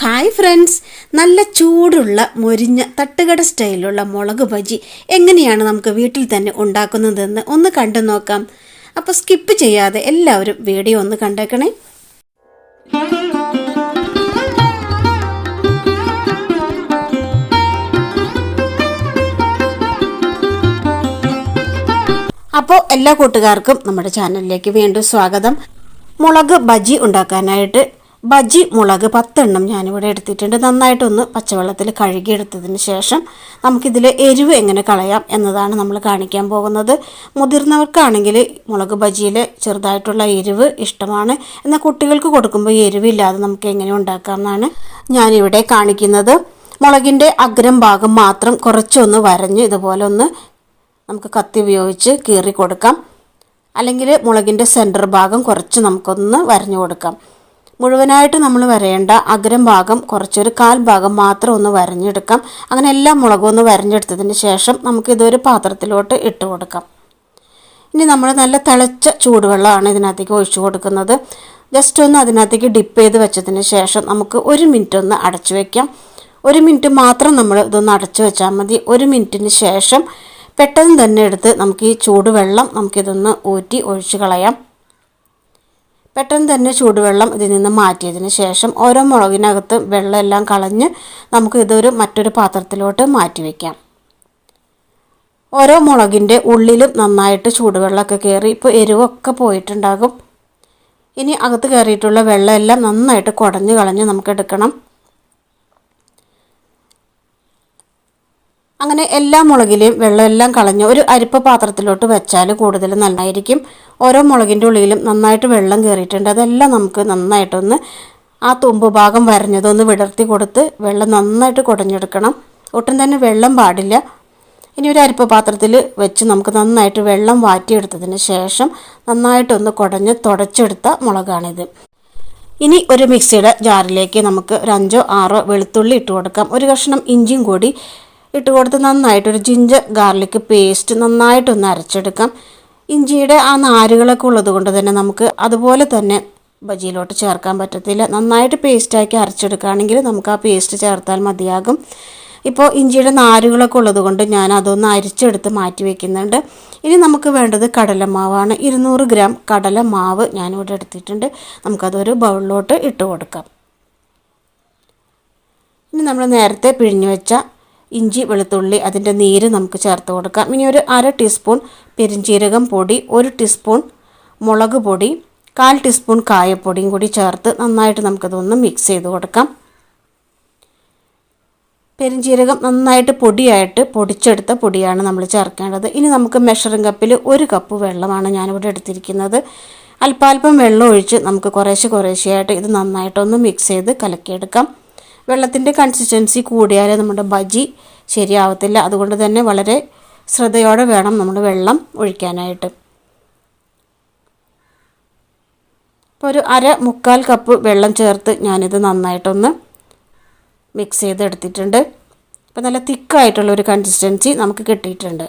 Hi friends നല്ല ചൂടുള്ള മൊരിഞ്ഞ തട്ടുകട സ്റ്റൈലുള്ള മുളക് ബജി എങ്ങനെയാണ് നമുക്ക് വീട്ടിൽ തന്നെ ഉണ്ടാക്കുന്നതെന്ന് ഒന്ന് കണ്ടു നോക്കാം. അപ്പോൾ സ്കിപ്പ് ചെയ്യാതെ എല്ലാവരും വീഡിയോ ഒന്ന് കണ്ടേക്കണേ. അപ്പോൾ എല്ലാ കൂട്ടുകാർക്കും നമ്മുടെ ചാനലിലേക്ക് വീണ്ടും സ്വാഗതം. മുളക് ബജി ഉണ്ടാക്കാനായിട്ട് ബജി മുളക് പത്തെണ്ണം ഞാനിവിടെ എടുത്തിട്ടുണ്ട്. നന്നായിട്ടൊന്ന് പച്ചവെള്ളത്തിൽ കഴുകിയെടുത്തതിന് ശേഷം നമുക്കിതിൽ എരിവ് എങ്ങനെ കളയാം എന്നതാണ് നമ്മൾ കാണിക്കാൻ പോകുന്നത്. മുതിർന്നവർക്കാണെങ്കിൽ മുളക് ബജിയിൽ ചെറുതായിട്ടുള്ള എരിവ് ഇഷ്ടമാണ്. എന്നാൽ കുട്ടികൾക്ക് കൊടുക്കുമ്പോൾ എരിവില്ലാതെ നമുക്ക് എങ്ങനെ ഉണ്ടാക്കാം എന്നാണ് ഞാനിവിടെ കാണിക്കുന്നത്. മുളകിന്റെ അഗ്രം ഭാഗം മാത്രം കുറച്ചൊന്ന് വരഞ്ഞ് ഇതുപോലെ ഒന്ന് നമുക്ക് കത്തി ഉപയോഗിച്ച് കീറി കൊടുക്കാം അല്ലെങ്കിൽ മുളകിന്റെ സെന്റർ ഭാഗം കുറച്ച് നമുക്കൊന്ന് വരഞ്ഞു കൊടുക്കാം. മുഴുവനായിട്ട് നമ്മൾ വരേണ്ട അഗ്രം ഭാഗം കുറച്ചൊരു കാൽ ഭാഗം മാത്രം ഒന്ന് വരഞ്ഞെടുക്കാം. അങ്ങനെ എല്ലാ മുളകും ഒന്ന് വരഞ്ഞെടുത്തതിന് ശേഷം നമുക്കിതൊരു പാത്രത്തിലോട്ട് ഇട്ട് കൊടുക്കാം. ഇനി നമ്മൾ നല്ല തിളച്ച ചൂടുവെള്ളമാണ് ഇതിനകത്തേക്ക് ഒഴിച്ചു കൊടുക്കുന്നത്. ജസ്റ്റ് ഒന്ന് അതിനകത്തേക്ക് ഡിപ്പ് ചെയ്ത് വെച്ചതിന് ശേഷം നമുക്ക് ഒരു മിനിറ്റ് ഒന്ന് അടച്ചു വയ്ക്കാം ഒരു മിനിറ്റ് മാത്രം നമ്മൾ ഇതൊന്ന് അടച്ചു വെച്ചാൽ മതി. ഒരു മിനിറ്റിന് ശേഷം പെട്ടെന്ന് തന്നെ എടുത്ത് നമുക്ക് ഈ ചൂടുവെള്ളം നമുക്കിതൊന്ന് ഊറ്റി ഒഴിച്ചു കളയാം. പെട്ടെന്ന് തന്നെ ചൂടുവെള്ളം ഇതിൽ നിന്ന് മാറ്റിയതിന് ശേഷം ഓരോ മുളകിനകത്ത് വെള്ളമെല്ലാം കളഞ്ഞ് നമുക്ക് ഇതൊരു മറ്റൊരു പാത്രത്തിലോട്ട് മാറ്റി വയ്ക്കാം ഓരോ മുളകിന്റെ ഉള്ളിലും നന്നായിട്ട് ചൂടുവെള്ളമൊക്കെ കയറി ഇപ്പോൾ എരിവൊക്കെ പോയിട്ടുണ്ടാകും. ഇനി അകത്ത് കയറിയിട്ടുള്ള വെള്ളമെല്ലാം നന്നായിട്ട് കുടഞ്ഞ് കളഞ്ഞ് നമുക്ക് എടുക്കണം. അങ്ങനെ എല്ലാ മുളകിലെയും വെള്ളമെല്ലാം കളഞ്ഞ് ഒരു അരിപ്പ പാത്രത്തിലോട്ട് വെച്ചാൽ കൂടുതൽ നന്നായിരിക്കും. ഓരോ മുളകിന്റെ ഉള്ളിലും നന്നായിട്ട് വെള്ളം കയറിയിട്ടുണ്ട് അതെല്ലാം നമുക്ക് നന്നായിട്ടൊന്ന് ആ തുമ്പ് ഭാഗം വരഞ്ഞതൊന്ന് വിടർത്തി കൊടുത്ത് വെള്ളം നന്നായിട്ട് കുടഞ്ഞെടുക്കണം. ഒട്ടും തന്നെ വെള്ളം പാടില്ല. ഇനി ഒരു അരിപ്പ പാത്രത്തിൽ വെച്ച് നമുക്ക് നന്നായിട്ട് വെള്ളം വാറ്റിയെടുത്തതിന് ശേഷം നന്നായിട്ടൊന്ന് കുടഞ്ഞ് തുടച്ചെടുത്ത മുളകാണിത്. ഇനി ഒരു മിക്സിയുടെ ജാറിലേക്ക് നമുക്ക് ഒരു അഞ്ചോ ആറോ വെളുത്തുള്ളി ഇട്ട് കൊടുക്കാം. ഒരു കഷ്ണം ഇഞ്ചിയും കൂടി ഇട്ട് കൊടുത്ത് നന്നായിട്ടൊരു ജിഞ്ചർ ഗാർലിക് പേസ്റ്റ് നന്നായിട്ടൊന്ന് അരച്ചെടുക്കാം. ഇഞ്ചിയുടെ ആ നാരുകളൊക്കെ ഉള്ളത് കൊണ്ട് തന്നെ നമുക്ക് അതുപോലെ തന്നെ ബജിയിലോട്ട് ചേർക്കാൻ പറ്റത്തില്ല. നന്നായിട്ട് പേസ്റ്റാക്കി അരച്ചെടുക്കുകയാണെങ്കിൽ നമുക്ക് ആ പേസ്റ്റ് ചേർത്താൽ മതിയാകും. ഇപ്പോൾ ഇഞ്ചിയുടെ നാരുകളൊക്കെ ഉള്ളത് കൊണ്ട് ഞാൻ അതൊന്ന് അരിച്ചെടുത്ത് മാറ്റി വയ്ക്കുന്നുണ്ട് ഇനി നമുക്ക് വേണ്ടത് കടലമാവാണ്. ഇരുന്നൂറ് ഗ്രാം കടലമാവ് ഞാനിവിടെ എടുത്തിട്ടുണ്ട്. നമുക്കതൊരു ബൗളിലോട്ട് ഇട്ട് കൊടുക്കാം. ഇനി നമ്മൾ നേരത്തെ പിഴിഞ്ഞു വെച്ച ഇഞ്ചി വെളുത്തുള്ളി അതിന്റെ നീര് നമുക്ക് ചേർത്ത് കൊടുക്കാം. ഇനി ഒരു അര ടീസ്പൂൺ പെരിഞ്ചീരകം പൊടി ഒരു ടീസ്പൂൺ മുളക് പൊടി കാൽ ടീസ്പൂൺ കായപ്പൊടിയും കൂടി ചേർത്ത് നന്നായിട്ട് നമുക്കതൊന്ന് മിക്സ് ചെയ്ത് കൊടുക്കാം. പെരിഞ്ചീരകം നന്നായിട്ട് പൊടിയായിട്ട് പൊടിച്ചെടുത്ത പൊടിയാണ് നമ്മൾ ചേർക്കേണ്ടത്. ഇനി നമുക്ക് മെഷറിംഗ് കപ്പിൽ ഒരു കപ്പ് വെള്ളമാണ് ഞാനിവിടെ എടുത്തിരിക്കുന്നത്. അല്പാൽപ്പം വെള്ളം ഒഴിച്ച് നമുക്ക് കുറേശ്ശെ കുറേശ്ശെയായിട്ട് ഇത് നന്നായിട്ടൊന്ന് മിക്സ് ചെയ്ത് കലക്കിയെടുക്കാം. വെള്ളത്തിന്റെ കൺസിസ്റ്റൻസി കൂടിയാലേ നമ്മുടെ ബജി ശരിയാവത്തില്ല. അതുകൊണ്ട് തന്നെ വളരെ ശ്രദ്ധയോടെ വേണം നമ്മൾ വെള്ളം ഒഴിക്കാനായിട്ട്. ഇപ്പോൾ ഒരു അര മുക്കാൽ കപ്പ് വെള്ളം ചേർത്ത് ഞാനിത് നന്നായിട്ടൊന്ന് മിക്സ് ചെയ്തെടുത്തിട്ടുണ്ട്. അപ്പോൾ നല്ല തിക്കായിട്ടുള്ളൊരു കൺസിസ്റ്റൻസി നമുക്ക് കിട്ടിയിട്ടുണ്ട്.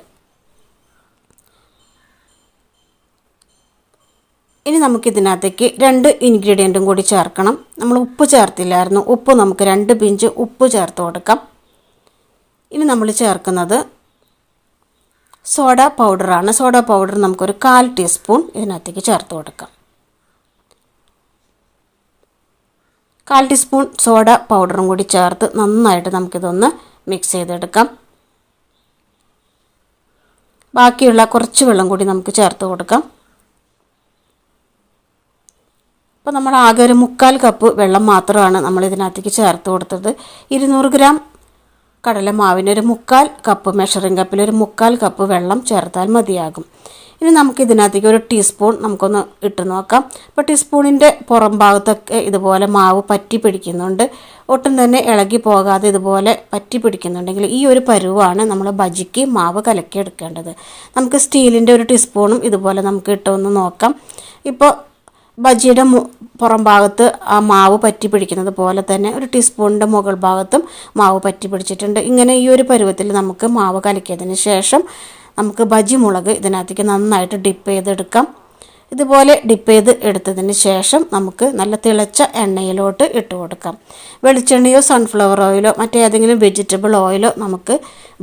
ഇനി നമുക്കിതിനകത്തേക്ക് രണ്ട് ഇൻഗ്രീഡിയന്റും കൂടി ചേർക്കണം. നമ്മൾ ഉപ്പ് ചേർത്തില്ലായിരുന്നു. ഉപ്പ് നമുക്ക് രണ്ട് പിഞ്ച് ഉപ്പ് ചേർത്ത് കൊടുക്കാം. ഇനി നമ്മൾ ചേർക്കുന്നത് സോഡ പൗഡറാണ്. സോഡ പൗഡർ നമുക്കൊരു കാൽ ടീസ്പൂൺ ഇതിനകത്തേക്ക് ചേർത്ത് കൊടുക്കാം. കാൽ ടീസ്പൂൺ സോഡ പൗഡറും കൂടി ചേർത്ത് നന്നായിട്ട് നമുക്കിതൊന്ന് മിക്സ് ചെയ്തെടുക്കാം. ബാക്കിയുള്ള കുറച്ച് വെള്ളം കൂടി നമുക്ക് ചേർത്ത് കൊടുക്കാം. അപ്പോൾ നമ്മൾ ആകെ ഒരു മുക്കാൽ കപ്പ് വെള്ളം മാത്രമാണ് നമ്മൾ ഇതിനകത്തേക്ക് ചേർത്ത് കൊടുത്തത്. ഇരുന്നൂറ് ഗ്രാം കടലമാവിന് ഒരു മുക്കാൽ കപ്പ് മെഷറിംഗ് കപ്പിൽ ഒരു മുക്കാൽ കപ്പ് വെള്ളം ചേർത്താൽ മതിയാകും. ഇനി നമുക്ക് ഇതിനകത്തേക്ക് ഒരു ടീസ്പൂൺ നമുക്കൊന്ന് ഇട്ട് നോക്കാം. അപ്പോൾ ടീസ്പൂണിന്റെ പുറം ഭാഗത്തൊക്കെ ഇതുപോലെ മാവ് പറ്റി പിടിക്കുന്നുണ്ട്. ഒട്ടും തന്നെ ഇളകി പോകാതെ ഇതുപോലെ പറ്റി പിടിക്കുന്നുണ്ടെങ്കിൽ ഈ ഒരു പരുവാണ് നമ്മൾ ബജിക്ക് മാവ് കലക്കി എടുക്കേണ്ടത് നമുക്ക് സ്റ്റീലിന്റെ ഒരു ടീസ്പൂണും ഇതുപോലെ നമുക്ക് ഇട്ടൊന്ന് നോക്കാം. ഇപ്പോൾ ബജിയുടെ പുറം ഭാഗത്ത് ആ മാവ് പറ്റി പിടിക്കുന്നത് പോലെ തന്നെ ഒരു ടീസ്പൂണിന്റെ മുകൾ ഭാഗത്തും മാവ് പറ്റി പിടിച്ചിട്ടുണ്ട്. ഇങ്ങനെ ഈ ഒരു പരുവത്തിൽ നമുക്ക് മാവ് കലക്കിയതിന് ശേഷം നമുക്ക് ബജി മുളക് ഇതിനകത്തേക്ക് നന്നായിട്ട് ഡിപ്പ് ചെയ്തെടുക്കാം. ഇതുപോലെ ഡിപ്പ് ചെയ്ത് എടുത്തതിന് ശേഷം നമുക്ക് നല്ല തിളച്ച എണ്ണയിലോട്ട് ഇട്ട് കൊടുക്കാം. വെളിച്ചെണ്ണയോ സൺഫ്ലവർ ഓയിലോ മറ്റേതെങ്കിലും വെജിറ്റബിൾ ഓയിലോ നമുക്ക്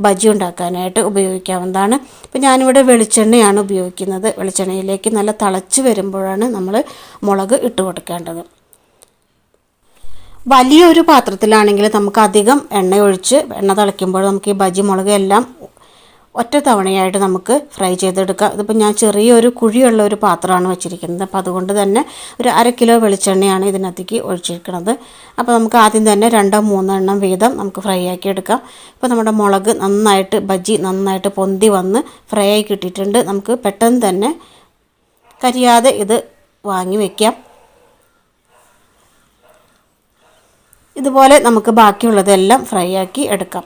ബജി ഉണ്ടാക്കാനായിട്ട് ഉപയോഗിക്കാവുന്നതാണ്. ഇപ്പം ഞാനിവിടെ വെളിച്ചെണ്ണയാണ് ഉപയോഗിക്കുന്നത്. വെളിച്ചെണ്ണയിലേക്ക് നല്ല തിളച്ച് വരുമ്പോഴാണ് നമ്മൾ മുളക് ഇട്ട് കൊടുക്കേണ്ടത്. വലിയൊരു പാത്രത്തിലാണെങ്കിൽ നമുക്ക് അധികം എണ്ണ ഒഴിച്ച് എണ്ണ തിളയ്ക്കുമ്പോൾ നമുക്ക് ഈ ബജി മുളക് എല്ലാം ഒറ്റ തവണയായിട്ട് നമുക്ക് ഫ്രൈ ചെയ്തെടുക്കാം. ഇതിപ്പോൾ ഞാൻ ചെറിയൊരു കുഴിയുള്ള ഒരു പാത്രമാണ് വെച്ചിരിക്കുന്നത്. അപ്പോൾ അതുകൊണ്ട് തന്നെ ഒരു അര കിലോ വെളിച്ചെണ്ണയാണ് ഇതിനകത്തേക്ക് ഒഴിച്ചിരിക്കുന്നത്. അപ്പോൾ നമുക്ക് ആദ്യം തന്നെ രണ്ടോ മൂന്നോ എണ്ണം വീതം നമുക്ക് ഫ്രൈ ആക്കി എടുക്കാം. ഇപ്പോൾ നമ്മുടെ മുളക് നന്നായിട്ട് ബജി നന്നായിട്ട് പൊന്തി വന്ന് ഫ്രൈ ആയി കിട്ടിയിട്ടുണ്ട്. നമുക്ക് പെട്ടെന്ന് തന്നെ കരിയാതെ ഇത് വാങ്ങി വയ്ക്കാം ഇതുപോലെ നമുക്ക് ബാക്കിയുള്ളതെല്ലാം ഫ്രൈ ആക്കി എടുക്കാം.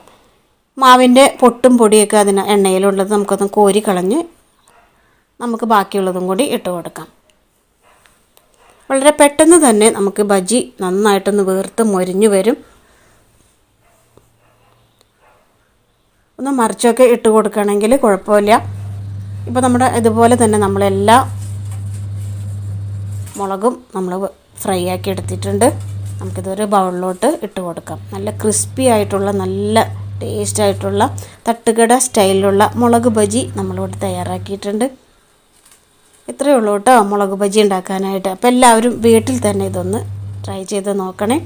മാവിന്റെ പൊട്ടും പൊടിയൊക്കെ അതിന് എണ്ണയിലുള്ളത് നമുക്കൊന്ന് കോരി കളഞ്ഞ് നമുക്ക് ബാക്കിയുള്ളതും കൂടി ഇട്ട് കൊടുക്കാം. വളരെ പെട്ടെന്ന് തന്നെ നമുക്ക് ബജി നന്നായിട്ടൊന്ന് വീർത്ത് മൊരിഞ്ഞു വരും. ഒന്ന് മറിച്ചൊക്കെ ഇട്ട് കൊടുക്കുകയാണെങ്കിൽ കുഴപ്പമില്ല. ഇപ്പോൾ നമ്മുടെ ഇതുപോലെ തന്നെ നമ്മളെല്ലാ മുളകും നമ്മൾ ഫ്രൈ ആക്കി എടുത്തിട്ടുണ്ട്. നമുക്കിതൊരു ബൗളിലോട്ട് ഇട്ട് കൊടുക്കാം. നല്ല ക്രിസ്പി ആയിട്ടുള്ള നല്ല ടേസ്റ്റ് ആയിട്ടുള്ള തട്ടുകട സ്റ്റൈലിലുള്ള മുളക് ബജി നമ്മളിവിടെ തയ്യാറാക്കിയിട്ടുണ്ട്. ഇത്രയേ ഉള്ളൂ കേട്ടോ മുളക് ബജി ഉണ്ടാക്കാനായിട്ട്. അപ്പോൾ എല്ലാവരും വീട്ടിൽ തന്നെ ഇതൊന്ന് ട്രൈ ചെയ്ത് നോക്കണേ.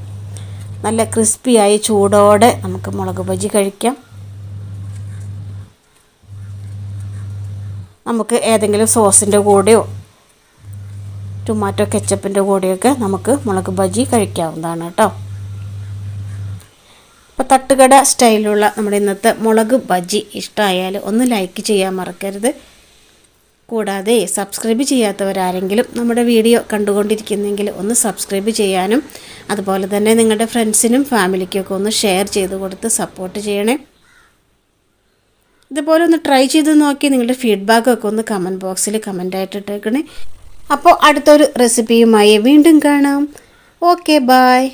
നല്ല ക്രിസ്പിയായി ചൂടോടെ നമുക്ക് മുളക് ബജി കഴിക്കാം. നമുക്ക് ഏതെങ്കിലും സോസിന്റെ കൂടെയോ ടൊമാറ്റോ കെച്ചപ്പിന്റെ കൂടെയൊക്കെ നമുക്ക് മുളക് ബജി കഴിക്കാവുന്നതാണ് കേട്ടോ. അപ്പോൾ തട്ടുകട സ്റ്റൈലുള്ള നമ്മുടെ ഇന്നത്തെ മുളക് ബജി ഇഷ്ടമായാൽ ഒന്ന് ലൈക്ക് ചെയ്യാൻ മറക്കരുത്. കൂടാതെ സബ്സ്ക്രൈബ് ചെയ്യാത്തവരാരെങ്കിലും നമ്മുടെ വീഡിയോ കണ്ടുകൊണ്ടിരിക്കുന്നെങ്കിൽ ഒന്ന് സബ്സ്ക്രൈബ് ചെയ്യാനും അതുപോലെ തന്നെ നിങ്ങളുടെ ഫ്രണ്ട്സിനും ഫാമിലിക്കൊക്കെ ഒന്ന് ഷെയർ ചെയ്ത് കൊടുത്ത് സപ്പോർട്ട് ചെയ്യണേ. ഇതുപോലെ ഒന്ന് ട്രൈ ചെയ്ത് നോക്കി നിങ്ങളുടെ ഫീഡ്ബാക്കൊക്കെ ഒന്ന് കമന്റ് ബോക്സിൽ കമന്റായിട്ട് ഇട്ടേക്കണേ. അപ്പോൾ അടുത്തൊരു റെസിപ്പിയുമായി വീണ്ടും കാണാം. Okay bye